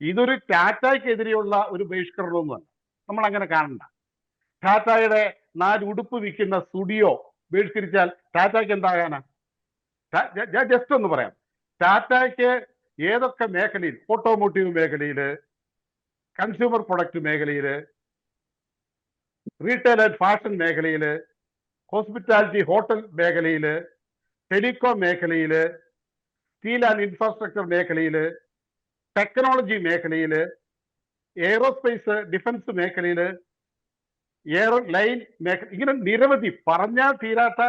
ഇതൊരു ടാറ്റയ്ക്കെതിരെയുള്ള ഒരു ബഹിഷ്കരണമൊന്നുമല്ല. നമ്മൾ അങ്ങനെ കാണണ്ട. ടാറ്റയുടെ നാല് ഉടുപ്പ് വിൽക്കുന്ന സ്റ്റുഡിയോ ബഹിഷ്കരിച്ചാൽ ടാറ്റയ്ക്ക് എന്താകാനാ? ജസ്റ്റ് ഒന്ന് പറയാം. ടാറ്റയ്ക്ക് ഏതൊക്കെ മേഖലയിൽ ഓട്ടോമോട്ടീവ് മേഖലയിൽ കൺസ്യൂമർ പ്രൊഡക്റ്റ് മേഖലയിൽ റീറ്റെയിൽ ആൻഡ് ഫാഷൻ മേഖലയിൽ ഹോസ്പിറ്റാലിറ്റി ഹോട്ടൽ മേഖലയിൽ ടെലികോം മേഖലയിൽ സ്റ്റീൽ ആൻഡ് ഇൻഫ്രാസ്ട്രക്ചർ മേഖലയിൽ ടെക്നോളജി മേഖലയിൽ എയറോസ്പേസ് ഡിഫൻസ് മേഖലയിൽ എയർ ലൈൻ മേഖല ഇങ്ങനെ നിരവധി പറഞ്ഞാൽ തീരാത്ത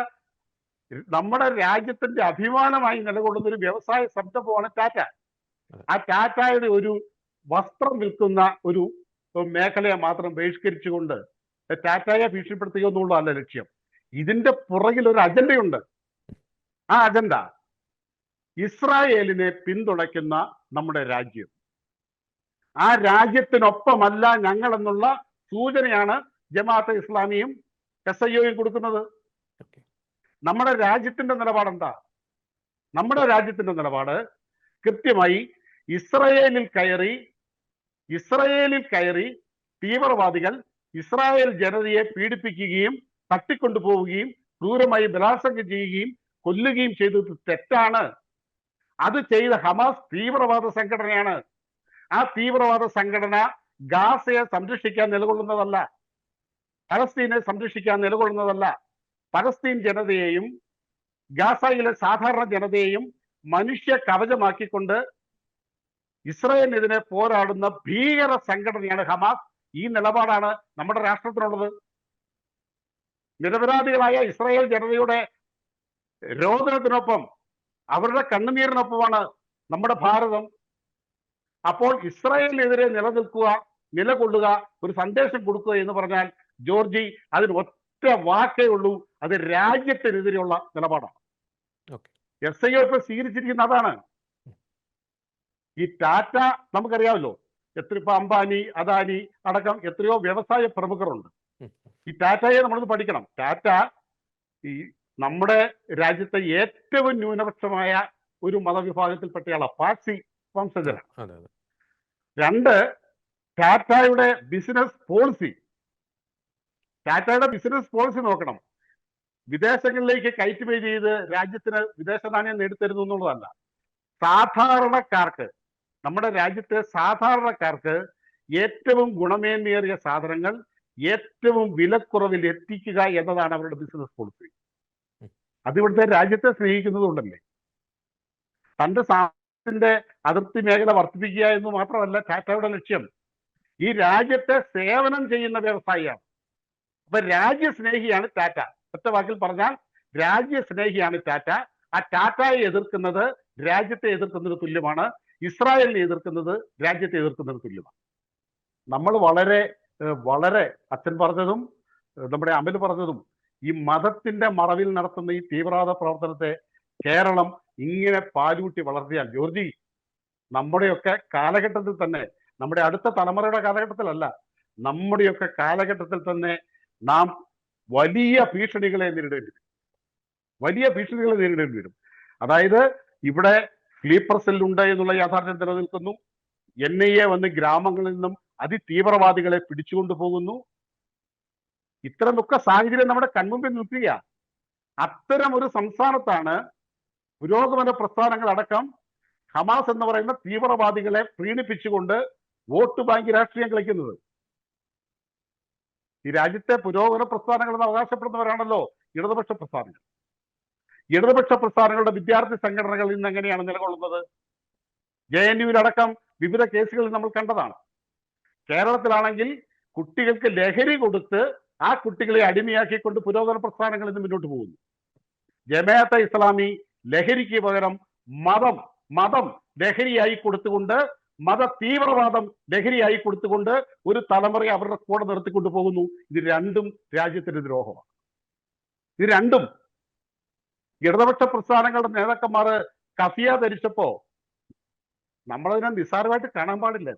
നമ്മുടെ രാജ്യത്തിന്റെ അഭിമാനമായി നിലകൊള്ളുന്ന ഒരു വ്യവസായ സംരംഭമാണ് ടാറ്റ. ആ ടാറ്റയുടെ ഒരു വസ്ത്രം വിൽക്കുന്ന ഒരു മേഖലയെ മാത്രം ബഹിഷ്കരിച്ചുകൊണ്ട് ടാറ്റയെ ഭീഷണിപ്പെടുത്തുക എന്നുള്ളതല്ല ലക്ഷ്യം. ഇതിന്റെ പുറകിൽ ഒരു അജണ്ടയുണ്ട്. ആ അജണ്ട ഇസ്രായേലിനെ പിന്തുണയ്ക്കുന്ന നമ്മുടെ രാജ്യം. ആ രാജ്യത്തിനൊപ്പമല്ല ഞങ്ങൾ എന്നുള്ള സൂചനയാണ് ജമാഅത്തെ ഇസ്ലാമിയും എസ് ഐ ഒയും കൊടുക്കുന്നത്. നമ്മുടെ രാജ്യത്തിന്റെ നിലപാട് എന്താ നമ്മുടെ രാജ്യത്തിന്റെ നിലപാട് കൃത്യമായി ഇസ്രയേലിൽ കയറി ഇസ്രയേലിൽ കയറി തീവ്രവാദികൾ ഇസ്രായേൽ ജനതയെ പീഡിപ്പിക്കുകയും തട്ടിക്കൊണ്ടുപോവുകയും ക്രൂരമായി ബലാത്സംഗം ചെയ്യുകയും കൊല്ലുകയും ചെയ്തത് തെറ്റാണ്. അത് ചെയ്ത ഹമാസ് തീവ്രവാദ സംഘടനയാണ്. ആ തീവ്രവാദ സംഘടന ഗാസയെ സംരക്ഷിക്കാൻ നിലകൊള്ളുന്നതല്ല. പലസ്തീനെ സംരക്ഷിക്കാൻ നിലകൊള്ളുന്നതല്ല. പലസ്തീൻ ജനതയെയും ഗാസയിലെ സാധാരണ ജനതയെയും മനുഷ്യ കവചമാക്കിക്കൊണ്ട് ഇസ്രായേലിനെതിരെ പോരാടുന്ന ഭീകര സംഘടനയാണ് ഹമാസ്. ഈ നിലപാടാണ് നമ്മുടെ രാഷ്ട്രത്തിനുള്ളത്. നിരപരാധികളായ ഇസ്രായേൽ ജനതയുടെ രോദനത്തിനൊപ്പം അവരുടെ കണ്ണുനീരിനൊപ്പമാണ് നമ്മുടെ ഭാരതം. അപ്പോൾ ഇസ്രായേലിനെതിരെ നിലനിൽക്കുക നിലകൊള്ളുക ഒരു സന്ദേശം കൊടുക്കുക എന്ന് പറഞ്ഞാൽ ജോർജി അതിന് ഒറ്റ വാക്കേ ഉള്ളൂ. അത് രാജ്യത്തിനെതിരെയുള്ള നിലപാടാണ്. എസ് ഐ എഫ് സ്വീകരിച്ചിരിക്കുന്ന അതാണ്. ഈ ടാറ്റ നമുക്കറിയാമല്ലോ. എത്ര ഇപ്പൊ അംബാനി അദാനി അടക്കം എത്രയോ വ്യവസായ പ്രമുഖരുണ്ട്. ഈ ടാറ്റയെ നമ്മളൊന്ന് പഠിക്കണം. ടാറ്റ ഈ നമ്മുടെ രാജ്യത്തെ ഏറ്റവും ന്യൂനപക്ഷമായ ഒരു മതവിഭാഗത്തിൽപ്പെട്ടയാളാണ് പാർസി വംശജരാണ് രണ്ട് ടാറ്റയുടെ ബിസിനസ് പോളിസി. ടാറ്റയുടെ ബിസിനസ് പോളിസി നോക്കണം. വിദേശങ്ങളിലേക്ക് കയറ്റുമതി ചെയ്ത് രാജ്യത്തിന് വിദേശ നാണ്യം നേടിത്തരുന്നു എന്നുള്ളതല്ല. സാധാരണക്കാർക്ക് നമ്മുടെ രാജ്യത്തെ സാധാരണക്കാർക്ക് ഏറ്റവും ഗുണമേന്മയേറിയ സാധനങ്ങൾ ഏറ്റവും വിലക്കുറവിൽ എത്തിക്കുക എന്നതാണ് അവരുടെ ബിസിനസ് പോളിസി. അത് ഇവിടുത്തെ രാജ്യത്തെ സ്നേഹിക്കുന്നതുകൊണ്ടല്ലേ? തന്റെ സാധനത്തിന്റെ അതിർത്തി മേഖല വർദ്ധിപ്പിക്കുക എന്ന് മാത്രമല്ല ടാറ്റയുടെ ലക്ഷ്യം. ഈ രാജ്യത്തെ സേവനം ചെയ്യുന്ന വ്യവസായിയാണ്. അപ്പൊ രാജ്യസ്നേഹിയാണ് ടാറ്റ. ഒറ്റ വാക്കിൽ പറഞ്ഞാൽ രാജ്യസ്നേഹിയാണ് ടാറ്റ. ആ ടാറ്റയെ എതിർക്കുന്നത് രാജ്യത്തെ എതിർക്കുന്നതിന് തുല്യമാണ്. ഇസ്രായേലിനെ എതിർക്കുന്നത് രാജ്യത്തെ എതിർക്കുന്നതിന് തുല്യമാണ്. നമ്മൾ വളരെ വളരെ അച്ഛൻ പറഞ്ഞതും നമ്മുടെ അമൽ പറഞ്ഞതും ഈ മതത്തിന്റെ മറവിൽ നടത്തുന്ന ഈ തീവ്രവാദ പ്രവർത്തനത്തെ കേരളം ഇങ്ങനെ പാലൂട്ടി വളർത്തിയാൽ ജോർജി നമ്മുടെയൊക്കെ കാലഘട്ടത്തിൽ തന്നെ നമ്മുടെ അടുത്ത തലമുറയുടെ കാലഘട്ടത്തിലല്ല നമ്മുടെയൊക്കെ കാലഘട്ടത്തിൽ തന്നെ നാം വലിയ ഭീഷണികളെ നേരിടേണ്ടി വരും. വലിയ ഭീഷണികളെ നേരിടേണ്ടി വരും. അതായത് ഇവിടെ സ്ലീപ്പർ സെല്ലുണ്ട് എന്നുള്ള യാഥാർത്ഥ്യം നിലനിൽക്കുന്നു. എൻ ഐ എ വന്ന് ഗ്രാമങ്ങളിൽ നിന്നും അതിതീവ്രവാദികളെ പിടിച്ചുകൊണ്ടു പോകുന്നു ഇത്തരമൊക്കെ സാഹചര്യം നമ്മുടെ കൺമുമ്പിൽ നിൽക്കുക അത്തരം ഒരു സംസ്ഥാനത്താണ് പുരോഗമന പ്രസ്ഥാനങ്ങൾ അടക്കം ഹമാസ് എന്ന് പറയുന്ന തീവ്രവാദികളെ പ്രീണിപ്പിച്ചുകൊണ്ട് വോട്ട് ബാങ്ക് രാഷ്ട്രീയം കളിക്കുന്നത്. ഈ രാജ്യത്തെ പുരോഗമന പ്രസ്ഥാനങ്ങൾ എന്ന് അവകാശപ്പെടുന്നവരാണല്ലോ ഇടതുപക്ഷ പ്രസ്ഥാനങ്ങൾ. ഇടതുപക്ഷ പ്രസ്ഥാനങ്ങളുടെ വിദ്യാർത്ഥി സംഘടനകൾ ഇന്ന് എങ്ങനെയാണ് നിലകൊള്ളുന്നത്? ജെ എൻ യുവിലടക്കം വിവിധ കേസുകളിൽ നമ്മൾ കണ്ടതാണ്. കേരളത്തിലാണെങ്കിൽ കുട്ടികൾക്ക് ലഹരി കൊടുത്ത് ആ കുട്ടികളെ അടിമയാക്കിക്കൊണ്ട് പുരോഗമന പ്രസ്ഥാനങ്ങൾ ഇന്ന് മുന്നോട്ട് പോകുന്നു. ജമാഅത്തെ ഇസ്ലാമി ലഹരിക്ക് പകരം മതം മതം ലഹരിയായി കൊടുത്തുകൊണ്ട് മത തീവ്രവാദം ലഹരിയായി കൊടുത്തുകൊണ്ട് ഒരു തലമുറയെ അവരുടെ കൂടെ നിർത്തിക്കൊണ്ട് പോകുന്നു. ഇത് രണ്ടും രാജ്യത്തിന്റെ ദ്രോഹമാണ്. ഇത് രണ്ടും. ഇടതുപക്ഷ പ്രസ്ഥാനങ്ങളുടെ നേതാക്കന്മാർ കഫിയ ധരിച്ചപ്പോ നമ്മളതിനെ നിസ്സാരമായിട്ട് കാണാൻ പാടില്ല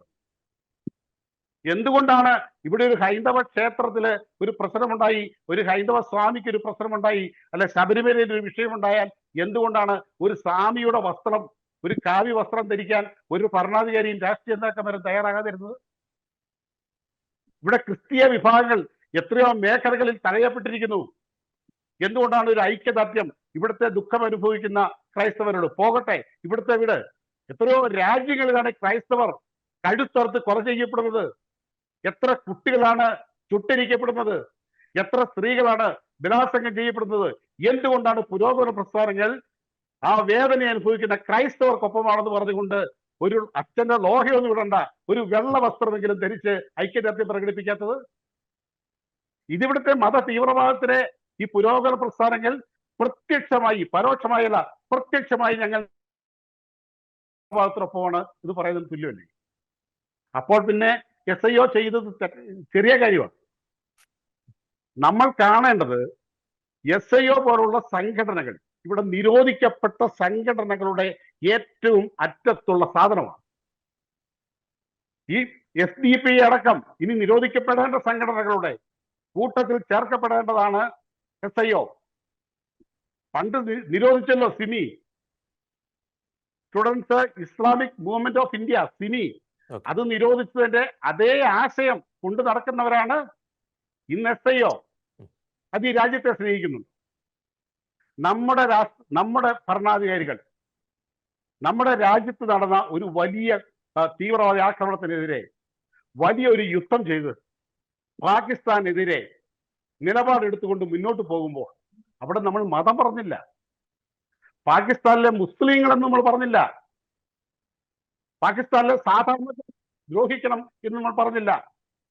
എന്തുകൊണ്ടാണ് ഇവിടെ ഒരു ഹൈന്ദവ ക്ഷേത്രത്തിൽ ഒരു പ്രശ്നമുണ്ടായി? ഒരു ഹൈന്ദവ സ്വാമിക്ക് ഒരു പ്രശ്നമുണ്ടായി? അല്ലെ ശബരിമലയിൽ ഒരു വിഷയമുണ്ടായാൽ എന്തുകൊണ്ടാണ് ഒരു സ്വാമിയുടെ വസ്ത്രം ഒരു കാവ്യ വസ്ത്രം ധരിക്കാൻ ഒരു ഭരണാധികാരിയും രാഷ്ട്രീയ നേതാക്കന്മാരും തയ്യാറാകാതിരുന്നത്? ഇവിടെ ക്രിസ്തീയ വിഭാഗങ്ങൾ എത്രയോ മേഖലകളിൽ തടയപ്പെട്ടിരിക്കുന്നു. എന്തുകൊണ്ടാണ് ഒരു ഐക്യദാർഢ്യം ഇവിടുത്തെ ദുഃഖം അനുഭവിക്കുന്ന ക്രൈസ്തവരോട്? പോകട്ടെ ഇവിടുത്തെ വീട്. എത്രയോ രാജ്യങ്ങളിലാണ് ക്രൈസ്തവർ കഴുത്തർത്ത് കൊല ചെയ്യപ്പെടുന്നത്. എത്ര കുട്ടികളാണ് ചുട്ടിരിക്കപ്പെടുന്നത്? എത്ര സ്ത്രീകളാണ് ബലാത്സംഗം ചെയ്യപ്പെടുന്നത്? എന്തുകൊണ്ടാണ് പുരോഗമന പ്രസ്ഥാനങ്ങൾ ആ വേദന അനുഭവിക്കുന്ന ക്രൈസ്തവർക്കൊപ്പമാണെന്ന് പറഞ്ഞുകൊണ്ട് ഒരു അച്ഛന്റെ ലോഹയൊന്നും ഇടണ്ട ഒരു വെള്ള വസ്ത്രമെങ്കിലും ധരിച്ച് ഐക്യദാർഢ്യം പ്രകടിപ്പിക്കാത്തത്? ഇതിവിടുത്തെ മത തീവ്രവാദത്തിലെ ഈ പുരോഗമന പ്രസ്ഥാനങ്ങൾ പ്രത്യക്ഷമായി പരോക്ഷമായല്ല പ്രത്യക്ഷമായി ഞങ്ങൾ ഭാഗത്തിനൊപ്പമാണ് ഇത് പറയുന്നത് തുല്യമല്ലേ? അപ്പോൾ പിന്നെ എസ് ഐ ഒ ചെയ്തത് ചെറിയ കാര്യമാണ് നമ്മൾ കാണേണ്ടത് എസ് ഐ ഒ പോലുള്ള സംഘടനകൾ ഇവിടെ നിരോധിക്കപ്പെട്ട സംഘടനകളുടെ ഏറ്റവും അറ്റത്തുള്ള സാധനമാണ്. ഈ എസ് ഡി പി അടക്കം ഇനി നിരോധിക്കപ്പെടേണ്ട സംഘടനകളുടെ കൂട്ടത്തിൽ ചേർക്കപ്പെടേണ്ടതാണ് എസ് ഐ ഒ പണ്ട് നിരോധിച്ചല്ലോ SIMI students Islamic movement of India SIMI. അത് നിരോധിച്ചതിന്റെ അതേ ആശയം കൊണ്ടു നടക്കുന്നവരാണ് ഇന്ന് എസ് ഐ ഒ. അത് ഈ രാജ്യത്തെ സ്നേഹിക്കുന്നു നമ്മുടെ രാഷ്ട്ര നമ്മുടെ ഭരണാധികാരികൾ നമ്മുടെ രാജ്യത്ത് നടന്ന ഒരു വലിയ തീവ്രവാദ തീവ്രവാദി ആക്രമണത്തിനെതിരെ വലിയൊരു യുദ്ധം ചെയ്ത് പാകിസ്ഥാനെതിരെ നിലപാടെടുത്തുകൊണ്ട് മുന്നോട്ട് പോകുമ്പോൾ അവിടെ നമ്മൾ മതം പറഞ്ഞില്ല. പാകിസ്ഥാനിലെ മുസ്ലിങ്ങളെന്ന് നമ്മൾ പറഞ്ഞില്ല. പാകിസ്ഥാനിലെ സാധാരണ ദ്രോഹിക്കണം എന്ന് നമ്മൾ പറഞ്ഞില്ല.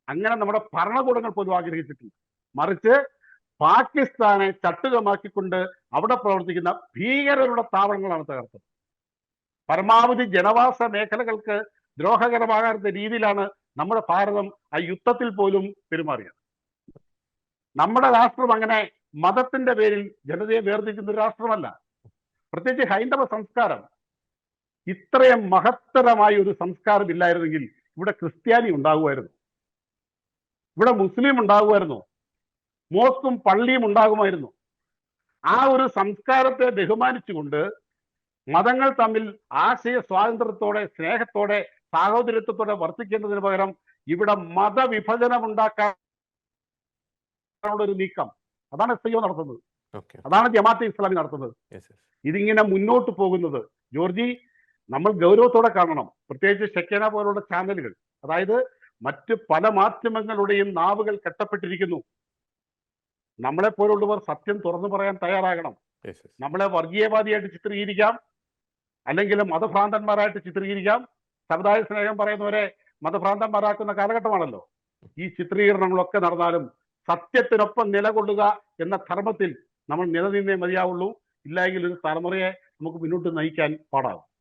അങ്ങനെ നമ്മുടെ ഭരണകൂടങ്ങൾ പോലും ആഗ്രഹിച്ചിട്ടില്ല. മറിച്ച് പാകിസ്ഥാനെ ചട്ടുകമാക്കിക്കൊണ്ട് അവിടെ പ്രവർത്തിക്കുന്ന ഭീകരരുടെ താവളങ്ങളാണ് തകർത്തത്. പരമാവധി ജനവാസ മേഖലകൾക്ക് ദ്രോഹകരമാകാത്ത രീതിയിലാണ് നമ്മുടെ ഭാരതം ആ യുദ്ധത്തിൽ പോലും പെരുമാറിയത്. നമ്മുടെ രാഷ്ട്രം അങ്ങനെ മതത്തിന്റെ പേരിൽ ജനതയെ വേർതിരിക്കുന്ന ഒരു രാഷ്ട്രമല്ല. പ്രത്യേകിച്ച് ഹൈന്ദവ സംസ്കാരം ഇത്രയും മഹത്തരമായ ഒരു സംസ്കാരം ഇല്ലായിരുന്നെങ്കിൽ ഇവിടെ ക്രിസ്ത്യാനി ഉണ്ടാകുമായിരുന്നു. ഇവിടെ മുസ്ലിം ഉണ്ടാകുമായിരുന്നു. മോസ്കും പള്ളിയും ഉണ്ടാകുമായിരുന്നു. ആ ഒരു സംസ്കാരത്തെ ബഹുമാനിച്ചുകൊണ്ട് മതങ്ങൾ തമ്മിൽ ആശയ സ്വാതന്ത്ര്യത്തോടെ സ്നേഹത്തോടെ സാഹോദര്യത്വത്തോടെ വർത്തിക്കുന്നതിന് പകരം ഇവിടെ മതവിഭജനം ഉണ്ടാക്കാനുള്ള ഒരു നീക്കം. അതാണ് എസ് ഐ നടത്തുന്നത്. അതാണ് ജമാഅത്തെ ഇസ്ലാമി നടത്തുന്നത്. ഇതിങ്ങനെ മുന്നോട്ട് പോകുന്നത്. ജോർജി നമ്മൾ ഗൗരവത്തോടെ കാണണം. പ്രത്യേകിച്ച് ഷെക്കേന പോലുള്ള ചാനലുകൾ. അതായത് മറ്റ് പല മാധ്യമങ്ങളുടെയും നാവുകൾ കെട്ടപ്പെട്ടിരിക്കുന്നു. നമ്മളെ പോലുള്ളവർ സത്യം തുറന്നു പറയാൻ തയ്യാറാകണം. നമ്മളെ വർഗീയവാദിയായിട്ട് ചിത്രീകരിക്കാം. അല്ലെങ്കിൽ മതഭ്രാന്തന്മാരായിട്ട് ചിത്രീകരിക്കാം. സമുദായ സ്നേഹം പറയുന്നവരെ മതഭ്രാന്തന്മാരാക്കുന്ന കാലഘട്ടമാണല്ലോ. ഈ ചിത്രീകരണങ്ങളൊക്കെ നടന്നാലും സത്യത്തിനൊപ്പം നിലകൊള്ളുക എന്ന ധർമ്മത്തിൽ നമ്മൾ നിലനിന്നേ മതിയാവുള്ളൂ. ഇല്ലെങ്കിൽ ഒരു തലമുറയെ നമുക്ക് മുന്നോട്ട് നയിക്കാൻ പാടാകും